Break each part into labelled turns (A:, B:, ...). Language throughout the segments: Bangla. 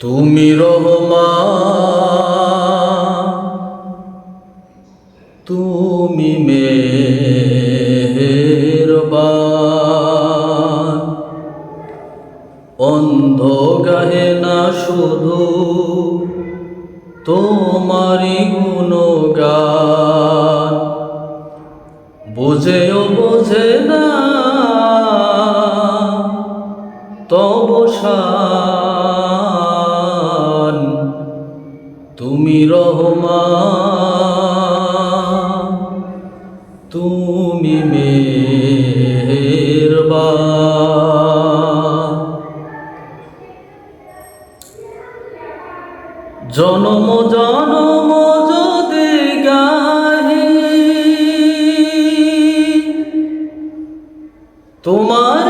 A: তুমি রহমা তুমি মেহেরবান। অন্ধ গাহে না শুধু তোমারি গুণগান। বুঝেও বোঝে না তব তুমি মেহেরবান। জনম জনম যদি গাহি তোমার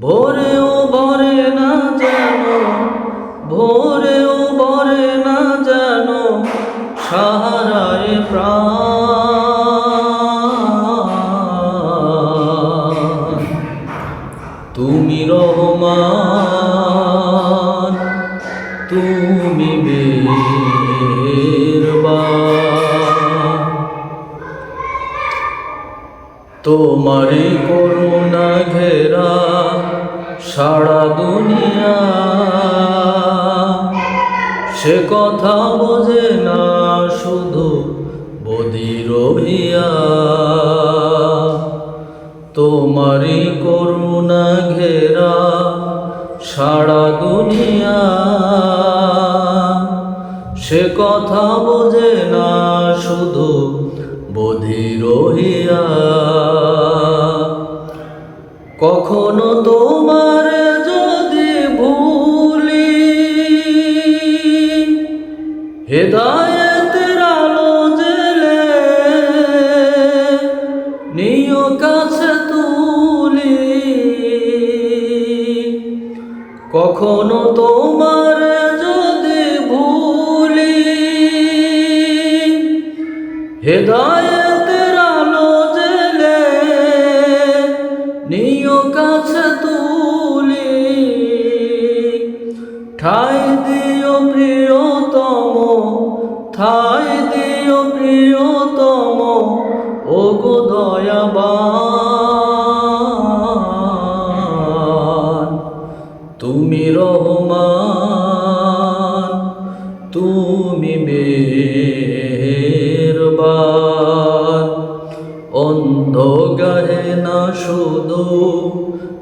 A: ভোরেও ভরে না যেন ভোরেও ভরে না যেন সাহারায় প্রাণ। তুমি রহমান, তুমি বেরবান। তোমারি করুণা সারা দুনিয়া। সে কথা বোঝে না শুধু বদির ভিয়া তোমারি করুণা ঘেরা সারা দুনিয়া। সে কথা বোঝে না শুধু বধির কখনো তোমার নিয় কাছে তুলি। কখনো তোমার যদি ভুলি হেদায়েতের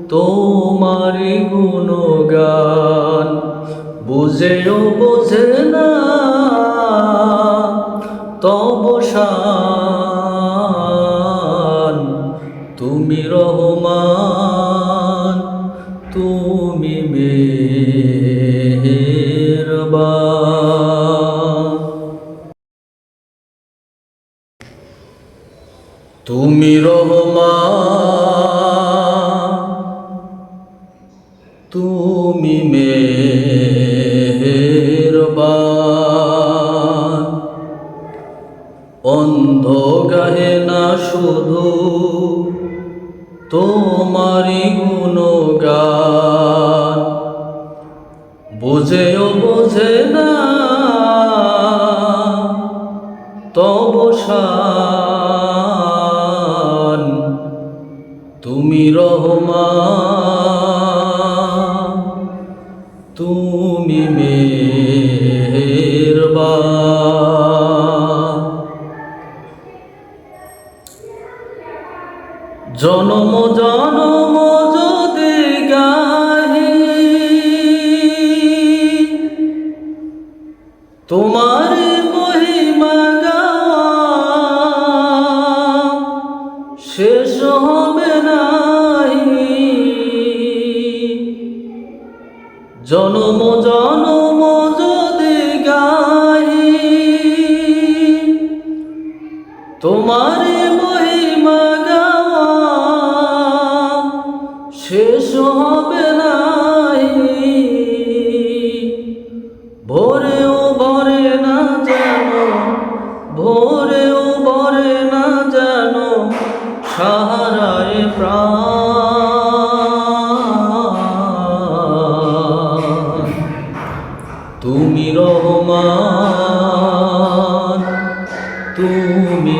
A: তোমারি গুণগান। বুঝেও বোঝে না তব তুমি রহমান তুমি মেহেরবান। তুমি রহমান অন্ধ গাহে না শুধু তোমারি গুণগান। বুঝেও বোঝে না তব তুমি রহমান তুমি মেহেরবান। তোমার তুমি রহমান, তুমি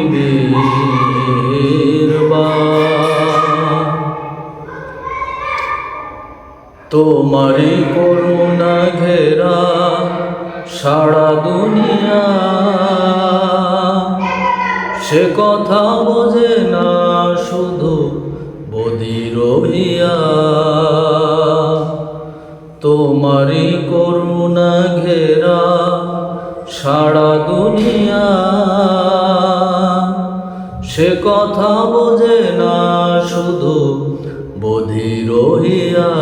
A: তোমারি করুণা ঘেরা সারা দুনিয়া, সে কথা বোঝে না শুধু বদির হিয়া তোমারি করুণা ঘেরা সারা দুনিয়া। সে কথা বোঝে না শুধু বধির হিয়া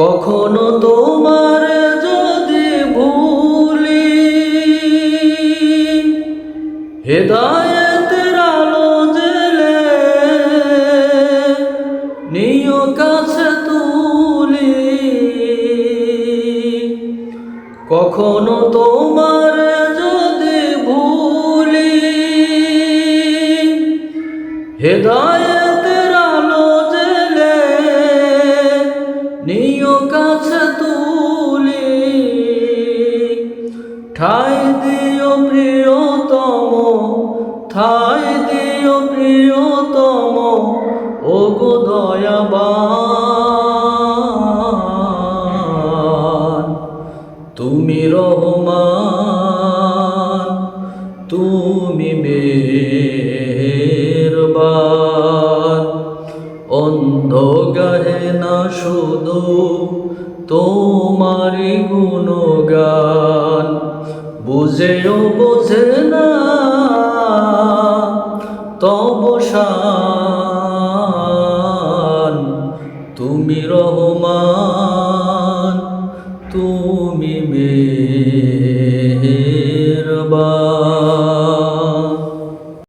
A: কখনো তোমার যদি ভুলি হেদায়েতের আলো জেলে, নিয় কাছে কখনো তোমার মেহরবান অন্ধ গাহে না শুধু তোমারি গুণগান বুঝেও বোঝে না তব